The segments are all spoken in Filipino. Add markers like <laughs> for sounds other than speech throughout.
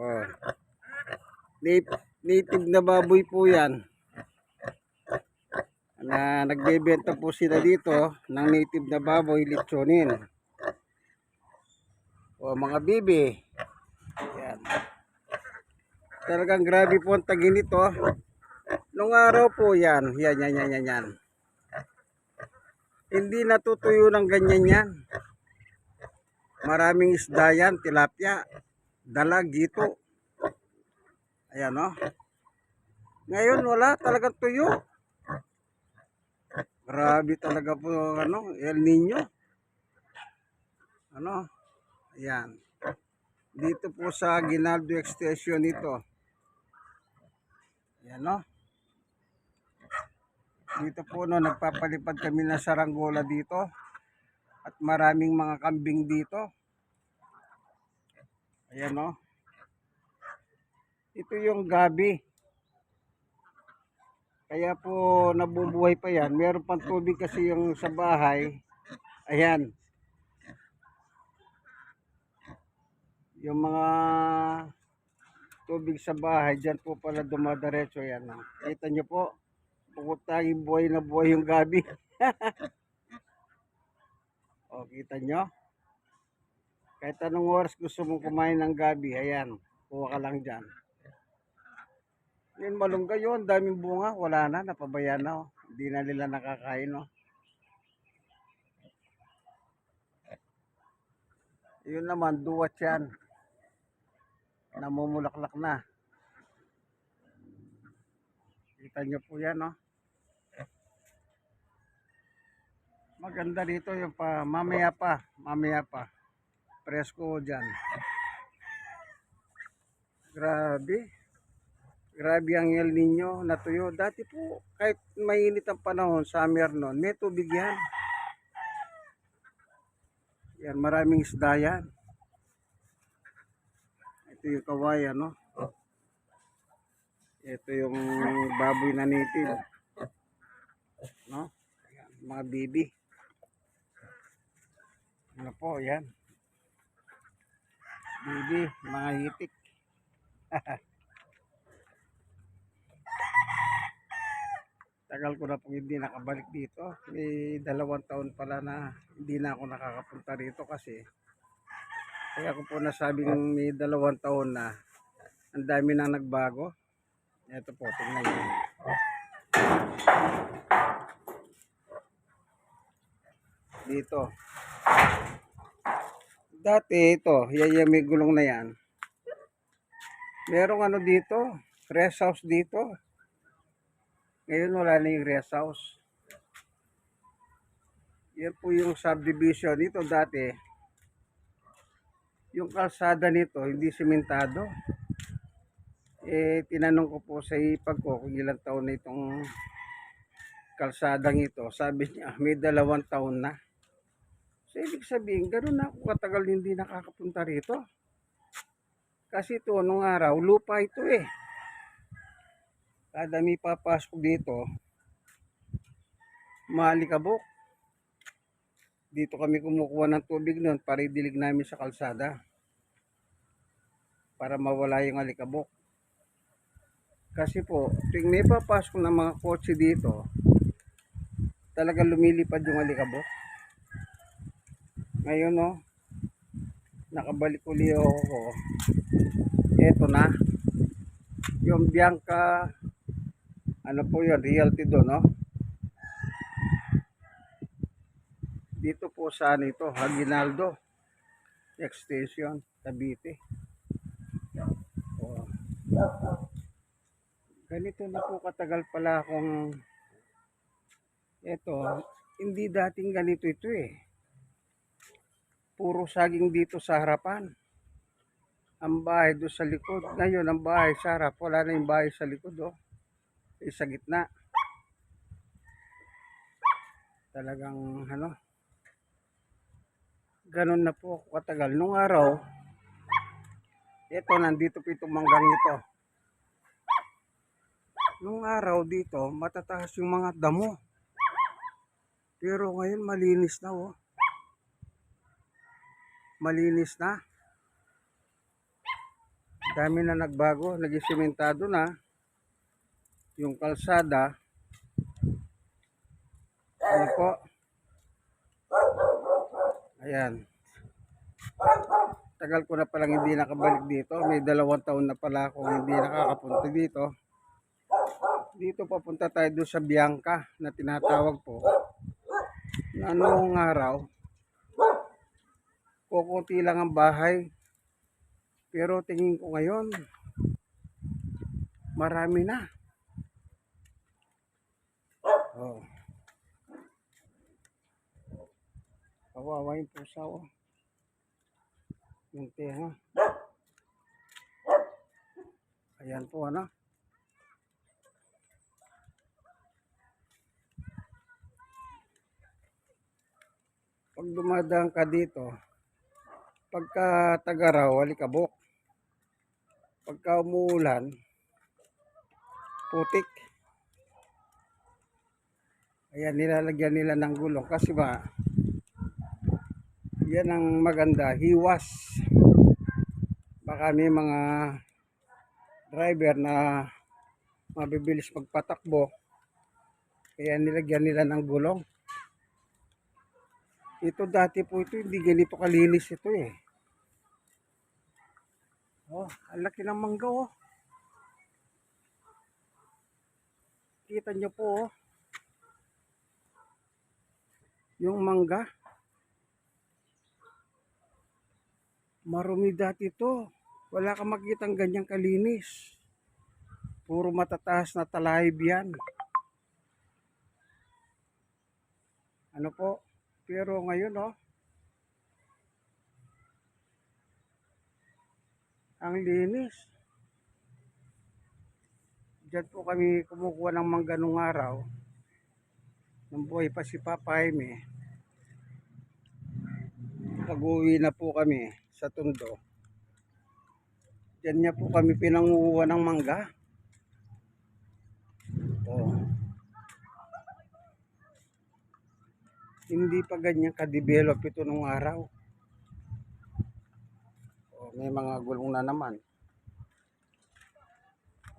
Oh. Native, na baboy po yan. Na nagbebenta po sila dito ng native na baboy litsonin. O mga bibi. Yan. Talagang grabe po ang tagi nito. Nung araw po yan. Yan, yan, yan, yan, yan. Hindi natutuyo ng ganyan yan. Maraming isda yan, tilapia, dalag, gito. Ayan o. Ngayon wala talagang tuyo. Grabe talaga po ano, El Nino. Ano? Ayan. Dito po sa Ginaldo Extension ito. Ayan o. Dito po no, nagpapalipad kami ng saranggola dito. At maraming mga kambing dito. Ayan o. Ito yung gabi. Kaya po nabubuhay pa yan. Meron pang tubig kasi yung sa bahay. Ayan. Yung mga tubig sa bahay, dyan po pala dumadaretso yan. Kita nyo po, pukutangin buhay na buhay yung gabi. <laughs> o, kita nyo? Kahit anong oras gusto mong kumain ng gabi, ayan, kuha ka lang dyan. Yun, malunggay yun, daming bunga, wala na, napabayaan na. Oh. Hindi na nila nakakain. Oh. Yun naman, duwat yan. Namumulaklak na. Kita nyo po yan, oh. Maganda dito yung pa, mamaya pa, mamaya pa. Presko dyan. Grabe. Grabe ang El Nino natuyo. Dati po, kahit mainit ang panahon, summer noon, may tubig yan. Yan, maraming isda yan. Ito yung kawayan, no? Ito yung baboy na native. No? Ayan, mga bibi. Ano po, yan. Bibi, mga hitik. <laughs> Tagal ko na pong hindi nakabalik dito. May dalawang taon pala na hindi na ako nakakapunta rito kasi kaya ko po nasabing may dalawang taon na ang dami nang nagbago. Ito po, tingnan nyo. Dito. Dati ito, yan may gulong na yan. Merong ano dito, rest house dito. Ngayon wala na yung rest house. Yan po yung subdivision nito dati. Yung kalsada nito, hindi simentado. Eh, tinanong ko po sa ipag kung ilang taon na itong kalsadang ito. Sabi niya, may dalawang taon na. So, ibig sabihin, gano'n na ako katagal hindi nakakapunta rito. Kasi ito, nung araw, lupa ito eh. Kada may papasok dito, malikabok. Dito kami kumukuha ng tubig noon para idilig namin sa kalsada. Para mawala yung alikabok. Kasi po, tuwing may papasok ng mga kotse dito, talaga lumilipad yung alikabok. Ngayon no, nakabalik uli ako. Eto na. Yung Bianca, ano po yun, realty doon, no? Dito po sa ano ito, Aguinaldo Extension, Cavite. Oh. Ganito na po katagal pala akong eto, hindi dating ganito ito eh puro saging dito sa harapan. Ang bahay doon sa likod. Ngayon, ang bahay sa harap. Wala na yung bahay sa likod, oh. Eh, sa gitna. Talagang, ano, ganun na po ako katagal. Nung araw, ito, nandito po itong manggang ito. Nung araw dito, matataas yung mga damo. Pero ngayon, malinis na, oh malinis na. Dami na nagbago, naging simentado na. Yung kalsada. Ano po? Ayan. Tagal ko na palang hindi nakabalik dito. May dalawang taon na pala akong hindi nakakapunta dito. Dito papunta tayo doon sa Bianca na tinatawag po. Na noong araw, kukunti lang ang bahay. Pero tingin ko ngayon, marami na. Oh. Kawawa yung pusa oh. Yung tenga. Ayan po ano. Pag dumadaan ka dito, pagka tagaraw, walikabok. Pagka umuulan, putik. Ayan, nilalagyan nila ng gulong kasi ba, yan ang maganda, hiwas. Baka may mga driver na mabibilis magpatakbo, kaya nilagyan nila ng gulong. Ito dati po ito, hindi ganito kalinis ito eh. Oh, ang laki ng mangga oh. Kita nyo po oh. Yung mangga. Marumi dati ito. Wala kang makitang ganyang kalinis. Puro matataas na talayib yan. Ano po? Pero ngayon oh. Ang linis. Diyan po kami kumukuha ng mangga nung araw. Nung buhay pa si Papa Jaime. Pag-uwi na po kami sa Tondo. Diyan niya po kami pinanguha ng mangga. Oh. Hindi pa ganyan ka-develop ito nung araw. Oh, may mga gulong na naman.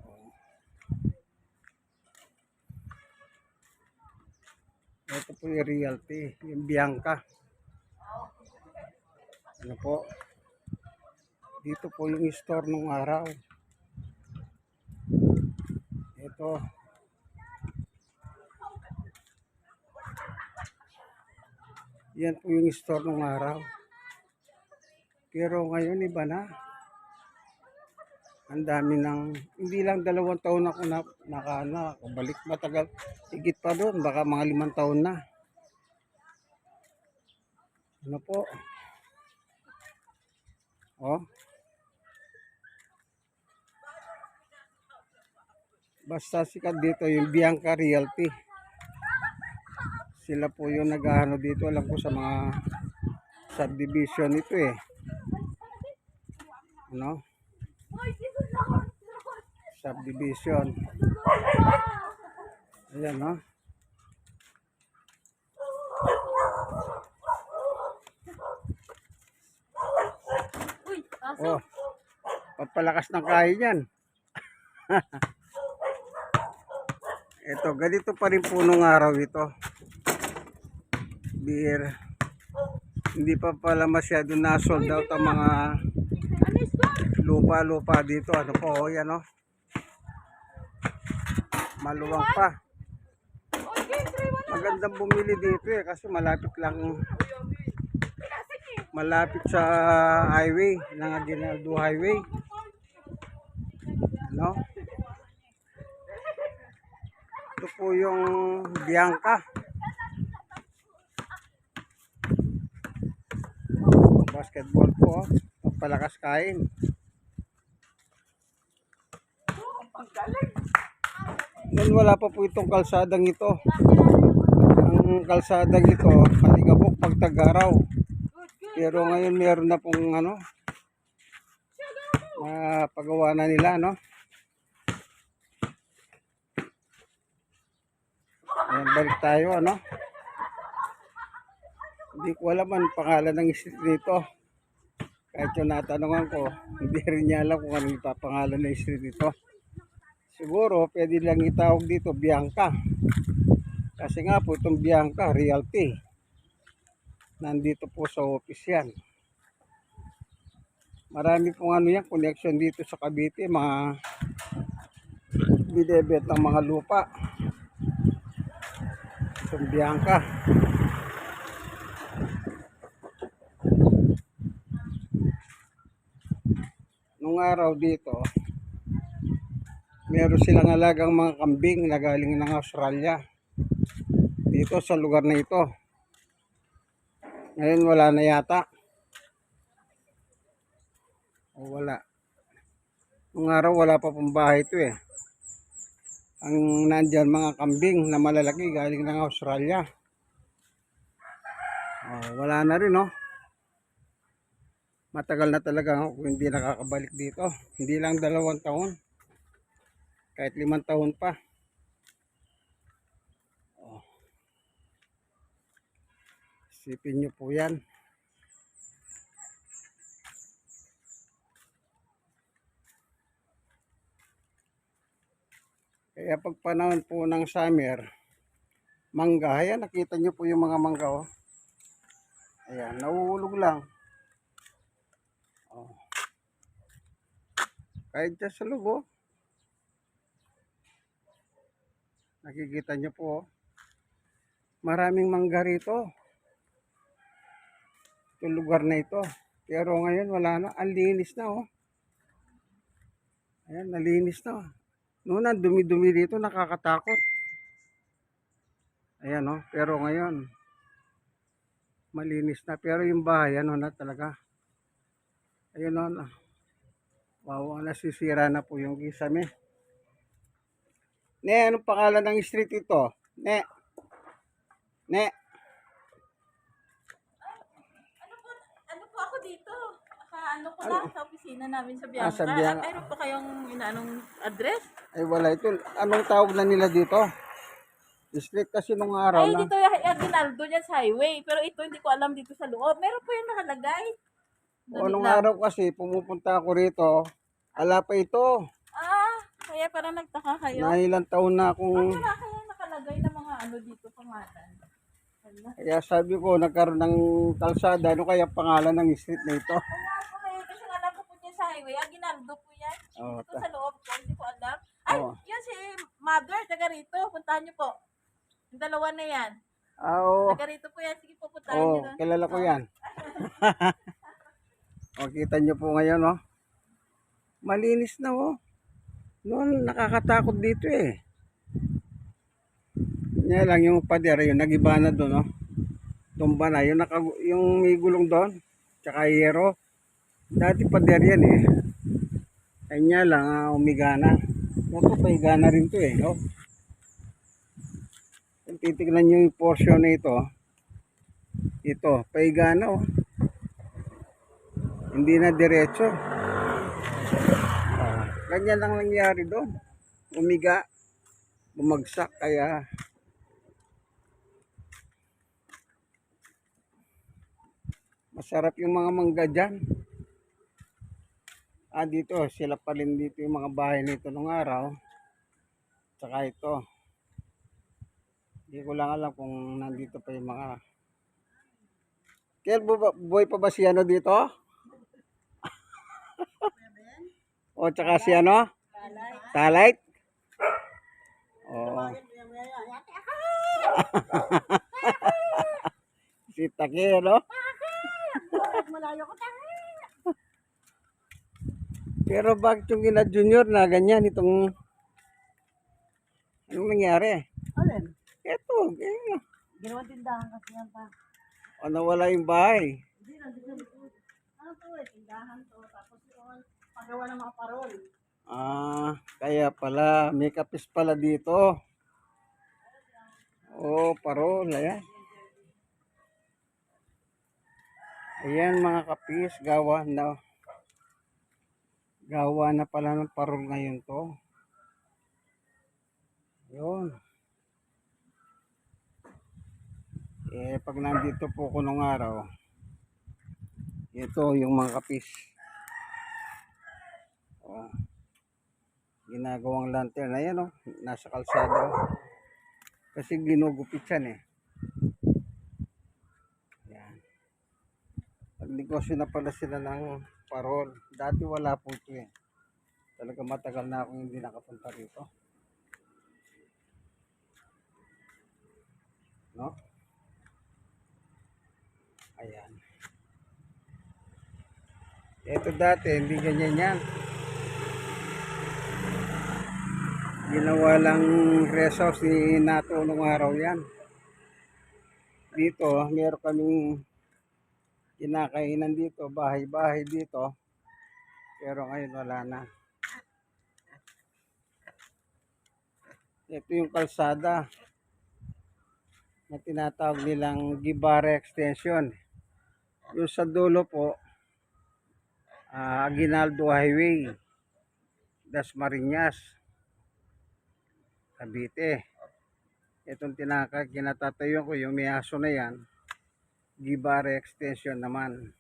Oh. Ito po yung realty, yung Bianca. Ano po? Dito po yung store nung araw. Ito. Yan po yung store nung araw. Pero ngayon iba na. Ang dami ng, hindi lang dalawang taon ako na, naka, na, balik matagal. Higit pa doon, baka mga limang taon na. Ano po? Oh. Basta sikat dito yung Bianca Realty. Sila po yung nag-ano dito. Alam ko sa mga subdivision ito eh. Ano? Subdivision. Ayan no? Oh. Papalakas ng kain yan. Ito, <laughs> ganito pa rin po nung araw ito. Beer. Hindi pa pala masyado na sold out ang mga lupa-lupa dito. Ano po, oh, yan oh. Maluwang pa. Magandang bumili dito eh kasi malapit lang malapit sa highway, ng Aguinaldo Highway. Ano? Ito po yung Bianca. Basketball po, oh. palakas kain. Noon wala pa po itong kalsadang ito. Ang kalsadang ito, haligabok pagtagaraw. Good, good. Pero ngayon meron na pong ano, na pagawa na nila, no? Ayan, balik tayo, ano? Hindi ko alam ang pangalan ng street nito. Kahit yung natanungan ko, hindi rin niya alam kung ano ipapangalan ng street ito. Siguro, pwede lang itawag dito Bianca. Kasi nga po itong Bianca, realty. Nandito po sa office yan. Marami pong ano yan, connection dito sa Cavite, mga bidebet ng mga lupa. Itong Bianca. Nung araw dito, meron silang alagang mga kambing na galing ng Australia. Dito sa lugar na ito. Ngayon wala na yata. O wala. Nung araw wala pa pong bahay ito eh. Ang nandyan mga kambing na malalaki galing ng Australia. O, wala na rin no. Matagal na talaga ako hindi nakakabalik dito. Hindi lang dalawang taon. Kahit limang taon pa. Oh. Isipin nyo po yan. Kaya pag panahon po ng summer, mangga, ayan nakita nyo po yung mga mangga oh. Ayan, nauulog lang. Kahit dyan sa loob oh. Nakikita nyo po oh. Maraming mangga rito. Itong lugar na ito. Pero ngayon wala na. Ang linis na oh. Ayan, nalinis na. Noon ang dumi-dumi dito, nakakatakot. Ayan oh. Pero ngayon, malinis na. Pero yung bahay, ano na talaga. Ayun oh. Wow, nasisira na po yung kisame. Ne, anong pangalan ng street ito? Ne. Ne. Ano po, ano po ako ano ko lang sa opisina namin sa Bianca. Ah, sa Bianca. Mayroon po kayong inaanong address? Ay wala ito. Anong tawag na nila dito? Street kasi nung araw Ay, na. dito yung Aguinaldo dyan sa highway. Pero ito, hindi ko alam dito sa loob. Meron po yung nakalagay. O nung araw kasi pumupunta ako rito. Ala pa ito. Ah, kaya parang nagtaka kayo. Na ilang taon na akong Wala kayong nakalagay na mga ano dito pangalan. Wala. kaya sabi ko nagkaroon ng kalsada. Ano kaya pangalan ng street na ito? Wala po kayo kasi nga alam ko po dyan sa highway. Aguinaldo po yan. Oh, Ito sa loob ko, hindi ko alam. Ay, Oo. yan si mother, taga rito. Puntahan niyo po. Yung dalawa na yan. Ah, oo. Taga rito po yan. Sige po, puntahan Oo, niyo doon. kilala ko yan. <laughs> o, kita nyo po ngayon, oh. Malinis na, oh. Noon, nakakatakot dito, eh. Yan lang yung pader, yung nagiba na doon, oh. Tumba na, yung, yung may doon, tsaka yero. Dati pader yan, eh. Kanya lang, ah, umiga na. Ito, paiga na rin to, eh, oh. Kung titignan nyo yung portion na ito, oh. Ito, paiga na oh. Hindi na diretso. Ah, ganyan lang nangyari doon. Umiga, bumagsak kaya masarap yung mga mangga dyan. Ah, dito, sila pa rin dito yung mga bahay nito nung araw. Tsaka ito. Hindi ko lang alam kung nandito pa yung mga bu- buhay pa ba si ano dito? O tsaka si ano? Talayt. O. <laughs> si Taki, ano? Pero bakit yung ina junior na ganyan itong anong nangyari? Alin? Eto, ganyan. Ginawang tindahan kasi yan pa. O nawala yung bahay. Hindi na, dito. Ano to eh, tindahan to. Pagawa ng mga parol. Ah, kaya pala, may kapis pala dito. Oh, parol, ayan. Ayan mga kapis, gawa na. Gawa na pala ng parol ngayon to. Yun. Eh, pag nandito po ko nung araw, Ito yung mga kapis. Oh. Ginagawang lantern. Ayan oh, nasa kalsada. oh. Kasi ginugupit yan eh. Yan. Nagnegosyo na pala sila ng parol. Dati wala po ito eh. Talaga matagal na akong hindi nakapunta rito. No? Ayan. Ito dati, hindi ganyan yan. Ginawa lang rest house ni Nato nung araw yan. Dito, meron kaming kinakainan dito, bahay-bahay dito. Pero ngayon wala na. Ito yung kalsada na tinatawag nilang Gibara Extension. Yung sa dulo po, ah, Aguinaldo Highway, Dasmariñas, Cavite. Itong tinaka, kinatatayo ko, yung may aso na yan, Gibara Extension naman.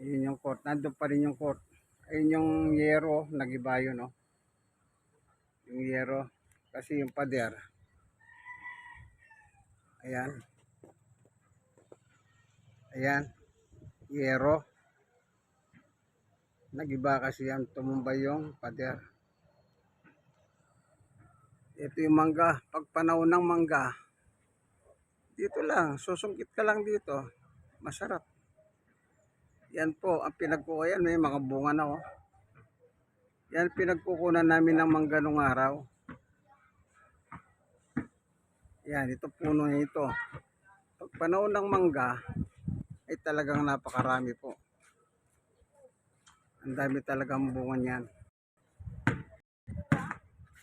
Ayun yung court. Nandun pa rin yung court. Ayun yung yero, nagiba yun, no? Yung yero. Kasi yung pader. Ayan. Ayan. Yero. Nagiba kasi yan. Tumumbay yung pader. Ito yung mangga. Pag ng mangga, dito lang. Susungkit ka lang dito. Masarap. Yan po, ang pinagkukuyan, may mga bunga na oh. Yan pinagkukunan namin ng mangga nung araw. Yan, ito puno na ito. Ng mangga, ay talagang napakarami po. Ang dami talagang bunga niyan.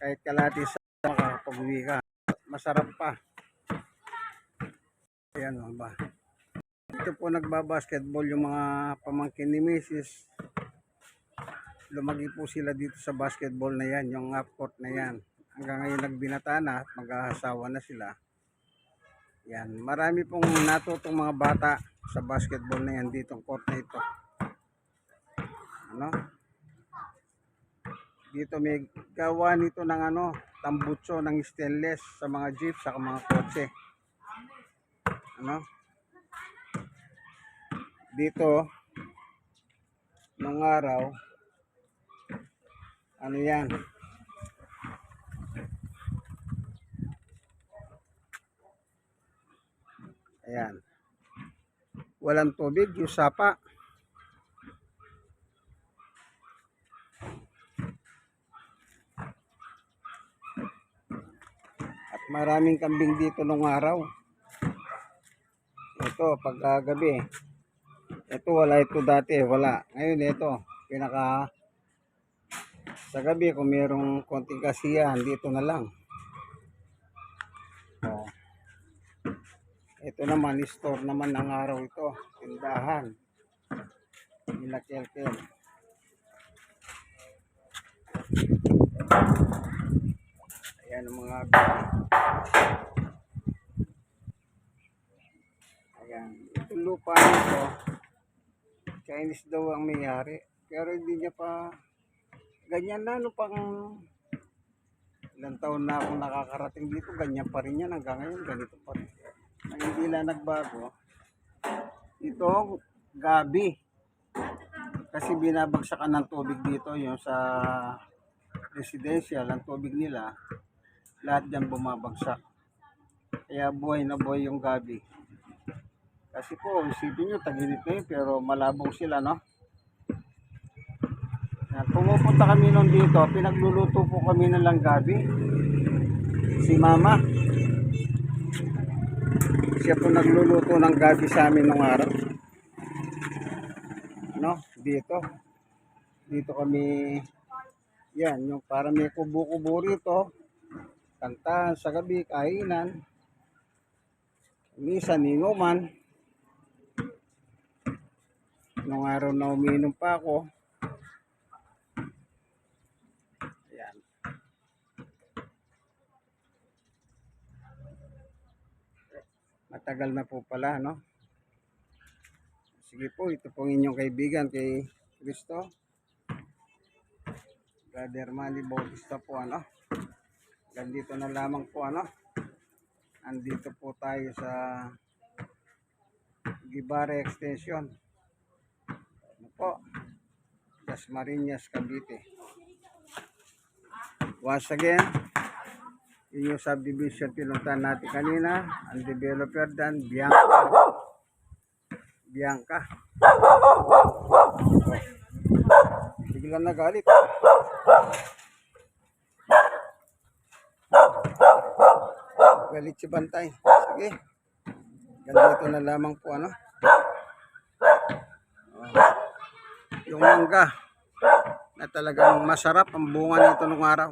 Kahit kalati sa makakapag-uwi ka, masarap pa. Ayan o ba. Dito po nagbabasketball yung mga pamangkin ni Mrs. Lumagi po sila dito sa basketball na yan, yung half court na yan. Hanggang ngayon nagbinata na at mag-aasawa na sila. Yan, marami pong natutong mga bata sa basketball na yan dito, court na ito. Ano? Dito may gawa nito ng ano, tambutso ng stainless sa mga jeep sa mga kotse. Ano? Dito nung araw ano yan? Ayan. Walang tubig, yung sapa. At maraming kambing dito nung araw. Ito, pagkagabi. Ito, wala ito dati. Wala. Ngayon, ito. Pinaka... Sa gabi, kung mayroong konting kasiyahan, dito na lang. Oh. Ito naman, store naman ng araw ito. Tindahan. Nila Kelkel. Ayan mga Ayan. Ito lupa nito. Chinese daw ang mayari. Pero hindi niya pa ganyan na no pang ilang taon na akong nakakarating dito. Ganyan pa rin yan. Hanggang ngayon ganito pa rin. Ang hindi lang nagbago. Ito gabi. Kasi binabagsakan ng tubig dito yung sa residential, ang tubig nila, lahat dyan bumabagsak. Kaya buhay na buhay yung gabi. Kasi po, isipin nyo, taginit na yun, pero malabong sila, no? Yan, pumupunta kami nun dito, pinagluluto po kami ng langgabi. Si mama. Siya po nagluluto ng gabi sa amin nung araw. No, dito. Dito kami, yan, yung para may kubo-kubo rito. Kantahan sa gabi, kainan. Minsan, inuman. Nung araw na umiinom pa ako. Ayan. Matagal na po pala, no? Sige po, ito pong inyong kaibigan kay Kristo. Brother Manny Bautista po ano. Ganito na lamang po ano. Andito po tayo sa Gibara Extension. Ano po? Dasmariñas, Cavite. Once again, yun yung subdivision pinuntahan natin kanina. Ang developer dan, Bianca. Bianca. Biglang nagalit. Galit si Bantay. Sige. Ganito na lamang po ano. Oh. Yung mangga na talagang masarap ang bunga nito nung araw.